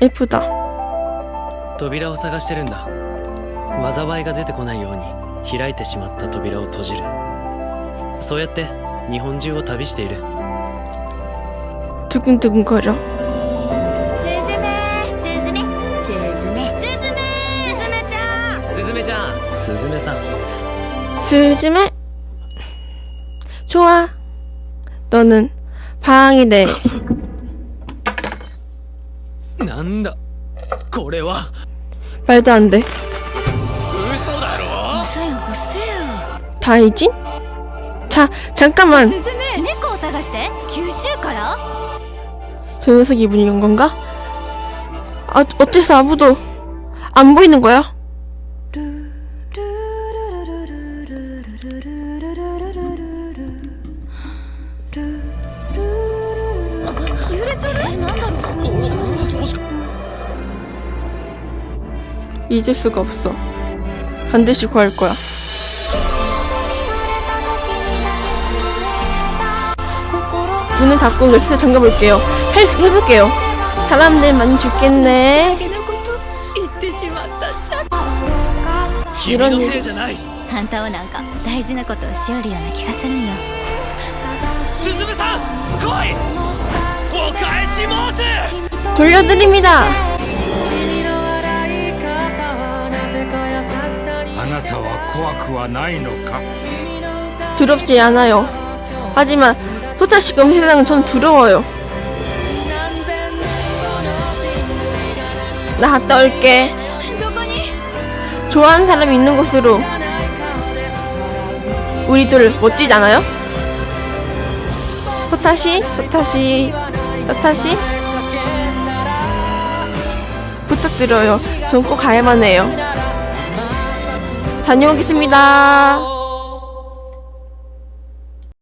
예쁘다. 扉を探してるんだ災いが出てこないように開いてしまった扉を閉じるそうやって日本中を旅している 두근두근거려. すずめすずめすずめすずめすずめちゃんスズメちゃんスズメさん 스즈메. 좋아. 너는 방이 돼. なんだこれは 말도 안 돼. 嘘だろ嘘よ嘘よ 다이진? 자, 잠깐만. すずめ猫を探して九州から 저 녀석 이분이 온 건가? 아, 어째서 아무도 안 보이는 거야? 잊을 수가 없어. 반드시 구할 거야. 문을 닫고 열쇠 잠가볼게요. 할 수, 해볼게요. 사람들 많이 죽겠네. だけのこと言ってしまったちゃ君のせいじゃないあんたはなんか大事なことをしおるような気がするんよスズメさん来いお返し申す 돌려드립니다. 怖くはないのか 두렵지 않아요. 하지만 소타시금 세상은 전 두려워요. 나 갔다 올게. どこに 좋아하는 사람이 있는 곳으로. 우리 둘 멋지지 않아요? 소타시, 소타시, 소타시. 부탁드려요. 전 꼭 가야만 해요. 다녀오겠습니다.